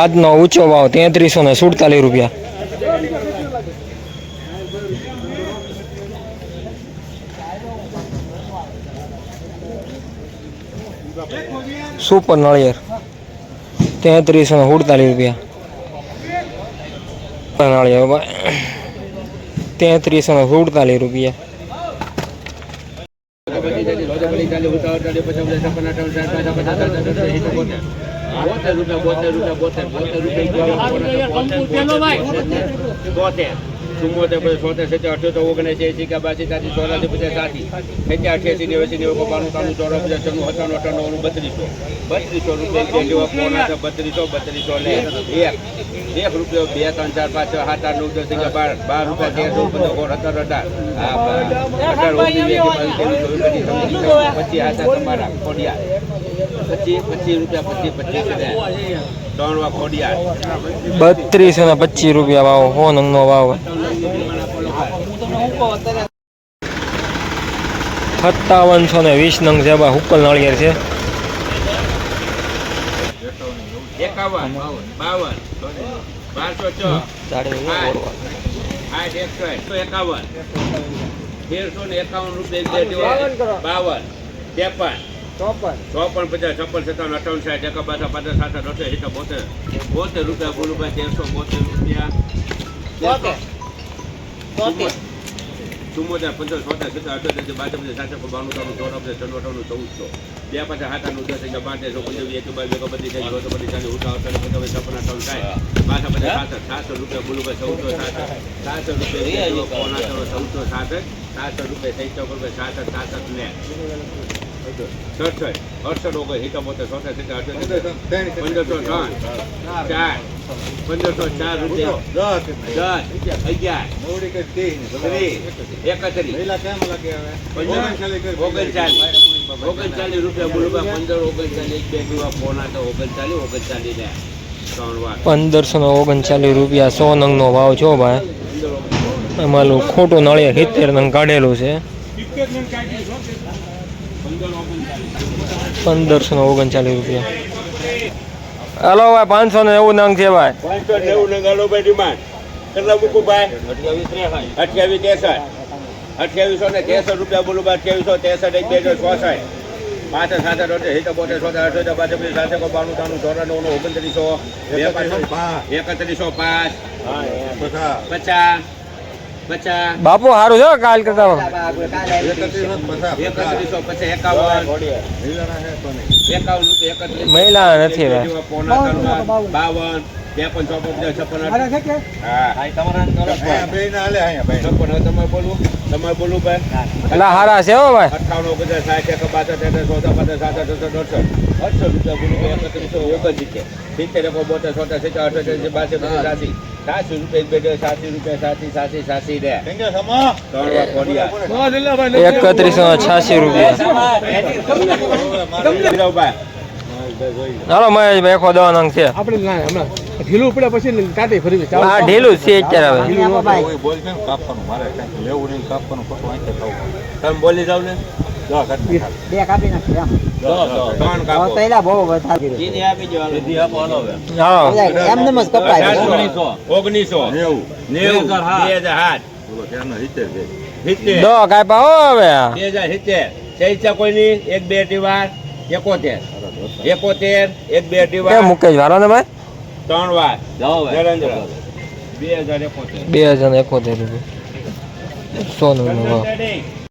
આજનો ઊંચો ભાવ તેત્રીસો ને સુડતાલીસ રૂપિયા. સુપર નળિયેર, તેત્રીસો ને સુડતાલીસ રૂપિયા. નળિયેર તેત્રીસો ને સુડતાલીસ રૂપિયા. ચુમ્મોતેર પછી છોતેર સિત્તેર અઠ્યોતેર ઓગણીસ એસી કે બાસી સાથી ચોરાસી પછી સાથી સત્યા અઠ્યાસી નેવ્યાસી નેવું બાણું ત્રાણું ચોરા પચાસ છન્નું સત્તાણું અઠાણું બત્રીસો. બત્રીસો રૂપિયા બત્રીસો બત્રીસો ને એક. એક. રૂપિયો બે ત્રણ ચાર પાંચ છ સાત આઠ નવ દસ અગિયાર બાર. બાર રૂપિયા તેર ચૌદ પંદર અઢાર. હા અઢાર ઓગણીસ પચીસ પચીસ હાથા તમારા ખોડિયા પચીસ પચીસ રૂપિયા પચીસ પચીસ ત્રણ ખોડિયા બત્રીસો ને પચીસ રૂપિયા ભાવ હો નંગનો ભાવ સત્તાવનસો ને વીસ નંગ છે બા હુકલ નાળિયેર છે. એકાવન બાવન બારસો છ. આઠ એકસો એકસો એકાવન. તેરસો ને એકાવન રૂપિયા એક બે જેવા. બાવન ત્રેપન. ચોપન. પચાસ છપ્પન સત્તાવન અઠાવન સાઠ એકા બાસા પાંત્રીસ સાત અઠ્યાસી સિત્તેર બોતેર. બોતેર રૂપિયા બોલું ભાઈ તેરસો બોતેર રૂપિયા. ચુમ્મોતેર પંદર સોતેર સિત્તેર અઠ્યોતેર બાસઠ પચાસ સાઠ બાણું ત્રાણું ચોરાણું ચૌદ અઠાણું ચૌદસો. બે પાછા સાત દસ અગિયાર બાર તેરસો પંદર એક બાર એક બધી થાય ચોસો બધી ચાલીસ ઉઠા અઠાવીસ પચાસ છપ્પન અઠાવન સાઠ. બાસા પચાસ સાત સાતસો રૂપિયા બોલું ભાઈ ચૌદસો સાત સાતસો રૂપિયા ચૌદસો સાત સાતસો રૂપિયા સહિત રૂપિયા સાત સાત ને. સડસઠ અડસઠ ઓગણ બોતેર સોતેર સિત્તેર પંદરસો ત્રણ ચાર. પંદરસો ચાર રૂપિયા. દસ. અગિયાર. એકત્રીસ. ઓગણચાલીસ ઓગણચાલીસ. રૂપિયા બોલું પંદર ઓગણચાલીસ. બે પોણા તો ઓગણચાલીસ ઓગણચાલીસ ને પંદરસો ને ઓગણચાલીસ રૂપિયા સો નંગનો ભાવ છો ભાઈ? એમાં ખોટું નળિયા સિત્તેર નંગ કાઢેલું છે. પંદરસો ને ઓગણચાલીસ રૂપિયા. હાલો ભાઈ પાંચસો ને એવું નંગ છે ભાઈ. પાંચસો ને ગાડો ભાઈ ડિમાન્ડ. કેટલા મૂકું ભાઈ? અઠ્યાવીસ ત્રેસઠ. અઠ્યાવીસો ને ત્રેસઠ રૂપિયા બોલું ભાઈ અઠ્યાવીસો ત્રેસઠ એક બે ચોસઠ. પાસઠ સાસઠ અઠે સિત્તેર બોતેર સોતેર અઠોતેર બાસઠ પચાસ સાતસો કો બાણું ત્રાણું ચોરાણું ઓગણત્રીસો. બે પાંચ એકત્રીસો પાંચ. પચાસ. બાપુ સારું છે કાલ કરતા મહિલા નથી પોણા બાવન ત્રેપન ચોપન છપ્પન છપ્પન. તમારે બોલવું? તમારે બોલવું ભાઈ? એટલે હારા છે હો ભાઈ. અઠ્ઠાણું ઓગણચાલીસ સાઠ એક બાસઠ તેત્રીસ ચોસઠ પચાસ અડસઠ. રૂપિયા બોલું ભાઈ એકત્રીસો ઓગણસિત્તેર સિત્તેર એકો બોતેર સોતેર સિત્તેર અઠ્યોતેર બાસી પચાસ સાસી. સાસી રૂપિયા એક બે રૂપિયા સાસી સાસી સાસી રે. ત્રણ એકત્રીસો છ્યાસી રૂપિયા. ભાઈ હાલો મહેશભાઈ એકો દવા નંગ છે. આપણે ના હમણાં ઢીલું પડે પછી કાઢી ફરી આ ઢીલું છે અત્યારે હવે. તમે બોલી જાવ ને. ઓગણીસો નેવું નેવું હવે બે હજાર સિત્તેર ચૈત્યા કોઈની એક બે અઢી વાર એકોતેર એકોતેર એક બે અઢી કે વાર મુકેશ વાળો ને ભાઈ ત્રણ વાર બે હજાર એકોતેર બે હજાર એકોતેર રૂપિયા. સો નંગનો ભાવ.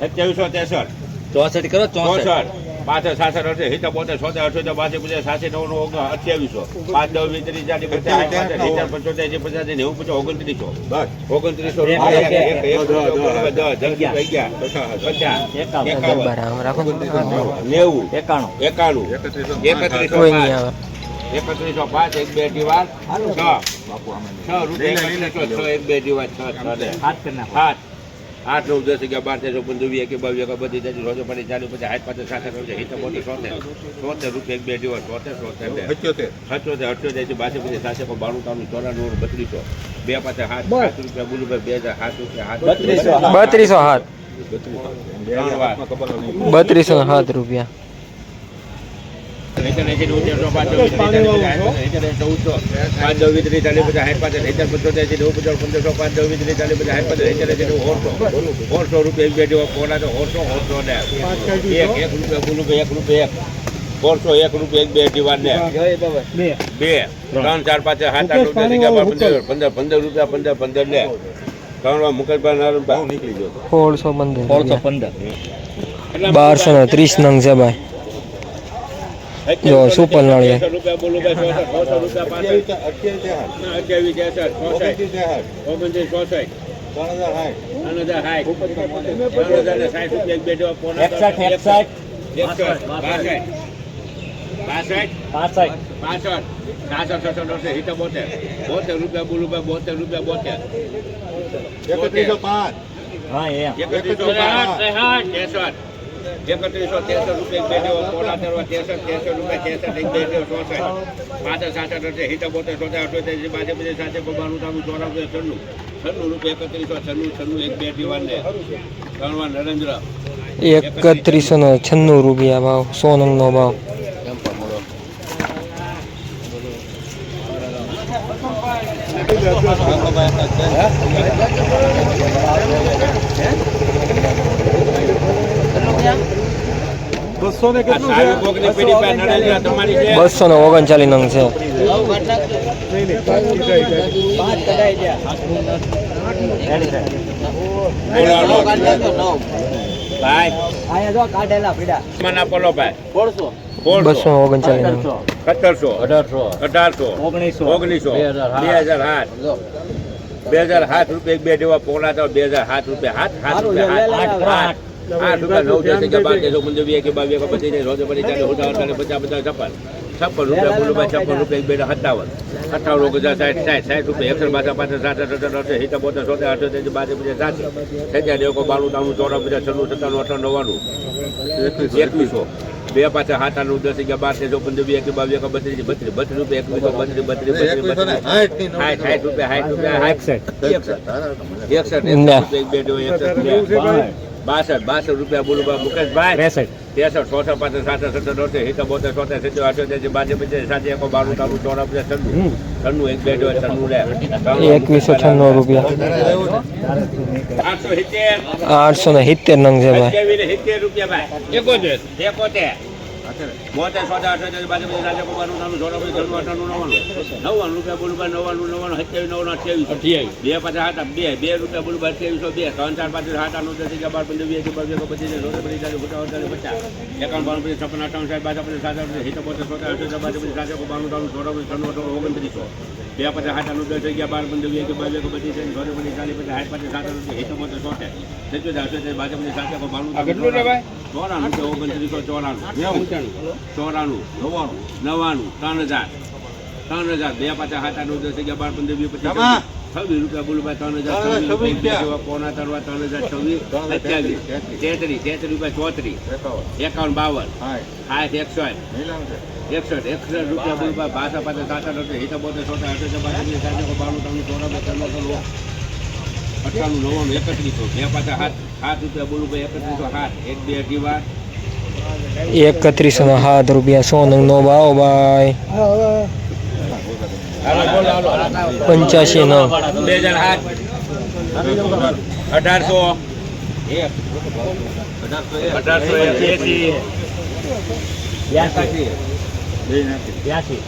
સત્યાવીસો ત્રેસઠ ચોસઠ કરો ચોસઠ. પાછળ સાસઠ અઠે સિત્તેર બોતેર છોતેર અઠોતેર બાસી પચાસ સાસી નવ ઓગણ અઠ્યાવીસો. પાંચ દસ વીસ ત્રીસ ચાલીસ પચાસ પચાસ પચાસ ઓગણત્રીસો ઓગણત્રીસો એકાણું. એકાણું. એકત્રીસો પાંચ. એકત્રીસો પાંચ. એક બે દિવાલ છ. છ રૂપિયા છ એક બે દિવાલ છ છ સાત આઠ નવ દસ અગિયાર બાર તેર પંદર વીસ એકવીસ બાવીસ એકવીસ બધી જાય રોજો પડી ચાલુ પછી હાથ પચાસ સાથે રોજે હિત પોતે સોતેર સોતેર રૂપિયા એક બે દિવસ સોતેર સોતેર બે. સત્યોતેર. અઠ્યોતેરથી બાસી પચાસ સાતસો બાણું ત્રાણું ચોરાણું બત્રીસો. બે પાછા હાથ સાત રૂપિયા બોલું બે હજાર સાત રૂપિયા હાથ. બત્રીસો હાથ. ત્રણ બત્રીસો સાત રૂપિયા. સિત્તેર એંસી નેવું તેરસો પાંચ ચોવીસ પાંચ દસ ત્રીસ ચાલીસ પચાસ સાઠ પાંચ સિત્તેર પંચોતેર એંસી નેવું પચાસ પંદરસો પાંચ દસ ત્રીસ ચાલીસ પચાસ સાઠ પાંચ સિત્તેર એંસી નેવું ઓળસો ઓળસો રૂપિયા એક બે જેવો પોણા તો ઓળસો ઓળસો ને એક એક રૂપિયા બોલું એક રૂપિયા એક ઓળસો એક રૂપિયા એક બે ને ત્રણ ચાર પાંચ સાત આઠ રૂપિયા પંદર પંદર પંદર રૂપિયા પંદર પંદર ને ત્રણ મુકેશભાઈ નારાયણભાઈ નીકળી ગયો સોળસો પંદર પંદર. બારસો ને ત્રીસ નંગ છે ભાઈ. જો, સુપર નળિયા. ત્રણસો રૂપિયા બોલું ભાઈ સોળસો, સોળસો રૂપિયા પાસઠ. ના, અઠ્યાવીસ ત્રેસઠ ચોસઠ ઓગણત્રીસ ચોસઠ ત્રણ હજાર સાઠ ત્રણ હજાર ને સાઠ રૂપિયા એક બે જેવા પોણા એકસઠ, એકસઠ. એકસઠ બાસઠ બાસઠ પાસઠ પાસઠ સાસઠ સડસઠ અડસઠ સિત્તેર બોતેર બોતેર રૂપિયા બોલું ભાઈ બોતેર રૂપિયા બોતેર એકત્રીસો પાંચ હા એમ એકત્રીસો પાંચ ત્રેસઠ એકત્રીસો તેસઠ રૂપિયા બે જેવો પોણા તેરવા તેસઠ તેસઠ રૂપિયા ત્રેસઠ એક બે જેવો ચોસઠ પાસઠ સાસઠ અડસઠ સિત્તેર બોતેર સોતેર અઠોતેર બાજે બધે સાથે બબાનું ચોરા ચોરાણું છન્નું. છન્નું રૂપિયા એકત્રીસો છન્નું છન્નું એક બે જીવાન ત્રણવા નરેન્દ્ર. એકત્રીસો ને છન્નું રૂપિયા ભાવ સો નંગનો ભાવ. બસો ને આ સારી કોકની પેઢી પાસે નરેન્દ્ર તમારી છે બસો ને ઓગણચાલીસ નંગ છે. બસો ઓગણચાલીસ સત્તરસો. અઢારસો. અઢારસો. ઓગણીસો. ઓગણીસો. બે હજાર આઠ સાત બે હજાર સાત રૂપિયા એક બે જેવા પોણા બે હજાર સાત રૂપિયા હાથ હાથ રૂપિયા. આઠ રૂપિયા નવ દસ અગિયાર બાર તેરસો પંદર વીસ એકવીસ બાવીસ એકવીસ પચીસ ત્રીસ ચોત્રીસ પચીસ ચાલીસ ઉઠાવન પચાસ પચાસ છપ્પન. છપ્પન રૂપિયા બોલો ભાઈ છપ્પન રૂપિયા એક બે સત્તાવન. અઠાવન ઓગણચાસ સાઠ સાઠ સાઠ રૂપિયા એકસો બાસઠ પાંચ સાત અઠ અઠ સિત્તેર બોતેર સોતેર અઠોતેર બાસઠ પચાસ સાતસો સત્યા દેવકો બાણું ત્રાણું ચોરા પચાસ છન્નું સત્તાણું અઠાણું નવ્વાણું. એકવીસો બે પાછા સાત આઠ નવ દસ અગિયાર બાર તેરસો પંદર વીસ એકવીસ બાવીસ બત્રીસ બત્રીસ બત્રીસ રૂપિયા એકવીસો બત્રીસ બત્રીસ બત્રીસ બત્રીસ. સાઠ રૂપિયા સાઠ રૂપિયા એકસઠ. એકસઠ. એકસઠ ના. એકસઠ એક બે એકસઠ બાસઠ બાસઠ રૂપિયા બોલું બા મુકેશભાઈ. ત્રેસઠ ત્રેસઠ ચોસઠ પાંચ સાતસો સત્તર નોતેર સિત્તેર બોતેર સોતેર સિત્તેર અઠ્યોતેર બાજે પચાસ સાત એકો બાણું ત્રાણું ચોરા પચાસ છન્નું છન્નું એક બે જો છન્નું લે. એકવીસો છન્નું રૂપિયા. આઠસો ને સિત્તેર નંગ છે ભાઈ. સિત્તેર રૂપિયા ભાઈ. એકોતેર. એકોતેર. સોતેર અઠ્યોતેર બાજુ પછી રાજ્ય કુમારનું નાનું જોડો પછી ધનુ અઠાણું નવ્વાણું નવ્વાણું રૂપિયા બોલું ભાઈ નવ્વાણું નવ્વાણું સત્યાવીસ નવ્વાણું બે પચાસ સાત બે બે રૂપિયા બોલું ભાઈ અઠ્યાવીસો બે ત્રણ ચાર પાંચ સાત આઠ દસ અગિયાર બાર પંદર વીસ બાવીસ એકવીસ પચીસ સોળ પચીસ ચાલીસ પચાસ એકાવન બાણું પચીસ છપ્પન અઠાવન સાઠ બાસઠ પચાસ સાત આઠ સિત્તેર બોતેર સોતેર અઠ્યોતેર બાજુ ચોરા પછી ત્રણ અઠાણું ઓગણત્રીસો બે પચાસ સાત આઠ નવ દસ અગિયાર બાર પંદર વીસ બાવીસ એકવીસ પચીસ ઘરે પચીસ ચાલી પછી સાઠ પછી સાત આઠ સિત્તેર બોતેર સોતેર સિત્તેર તે બાજુ પછી સાત એકો બાણું ચોરાણું કે ઓગણત્રીસો ચોરાણું. ચોરાણું નવ્વાણું નવ્વાણું ત્રણ હજાર. ત્રણ હજાર. બે પાછા સાત આઠ નવ દસ અગિયાર બાર પંદર વીસ પચીસ છવ્વીસ રૂપિયા બોલું ભાઈ ત્રણ હજાર છવ્વીસ. જેવા પોણા ત્રણ ત્રણ હજાર છવ્વીસ. અઠ્યાવીસ તેત્રીસ. તેત્રીસ રૂપિયા ચોત્રીસ. એકાવન. બાવન. સાઠ એકસઠ. એકસઠ એકસઠ રૂપિયા બોલું ભાઈ ભાષા પાછા સાત આઠ અઠ્યાવીસ હિતા બોતેર સોતેર અઠ્યાસી બાસઠ સાત બાણું ત્રણ ચોરાણું ત્રણ ત્રણ અઠાણું નવ્વાણું એકત્રીસો બે પાછા સાત સાત રૂપિયા બોલું ભાઈ એકત્રીસો સાત એક બે અઢી વાર એકત્રીસો ને સાત રૂપિયા સો નંગ નો ભાવ ભાઈ પંચ્યાસી નો બે હજાર સાત અઢારસો અઢારસો એસી બ્યાસી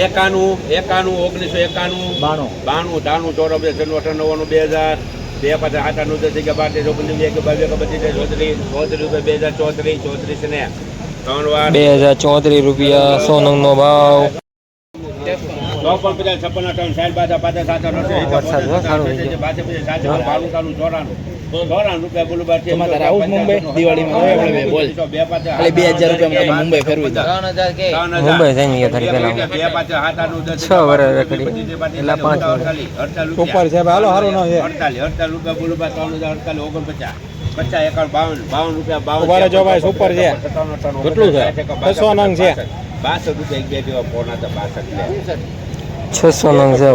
એકાણું એકાણું ઓગણીસો એકાણું બાણું ત્રાણું ચોરાણું છન્નું બે હજાર બે પાછા આઠ આઠ દસ અગિયાર બાર તેર ઓગણીસ ચોત્રીસ ચોત્રીસ રૂપિયા બે હજાર ચોત્રીસ ચોત્રીસ ને ત્રણ વાર. બે હજાર ચોત્રીસ રૂપિયા સો નંગ નો ભાવ. ચોપન પચાસ છપ્પન અઠાવન સાઠ બાદ પાછા બાણું ત્રાણું ચોરાણું ચોરાણું રૂપિયા બોલું બાર તમારે તારે આવું જ મુંબઈ? દિવાળીમાં બે, હજાર મુંબઈ ફેરવી. મુંબઈ જઈને બે પાંચ સાત આઠ દસ છ વર્ષ પાંચ ઉપર સાહેબ હાલો હારું ન છે અડતાલીસ અડતાલીસ રૂપિયા બોલું બા ત્રણ હજાર અડતાલીસ ઓગણપચાસ પચાસ એકાવન બાવન બાવન રૂપિયા બાવન રહેજો ભાઈ, સુપર છે. કેટલું છે? બસો નંગ છે. બાસઠ રૂપિયા એક બે જેવા ફોન હતા બાસઠ છે છસો નંગ છે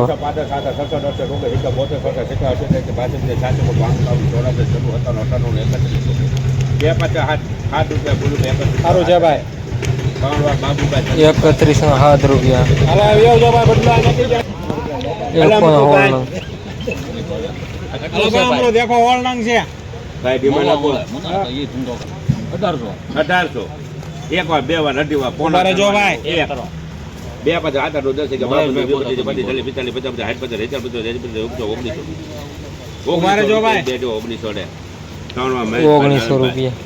સારું છે ભાઈ. ત્રણ વાર બાબુભાઈ એકત્રીસ ના સાત રૂપિયા. હાલો એક પણ નંગ. હાલો ભાઈ હમણાં દેખો ઓળનાંગ છે. ભાઈ ડિમાન્ડ આપો અઢારસો. એક વાર બે વાર અઢી વાર પોણા જો ભાઈ. એક. બે પચાસ આઠ આઠ દસ પછી પિસ્તાલીસ પચાસ સાઠ પચાસ હજાર પચાસ ઓગણીસો ઓગણીસો. ઓગણીસો ઓગણીસો રૂપિયા.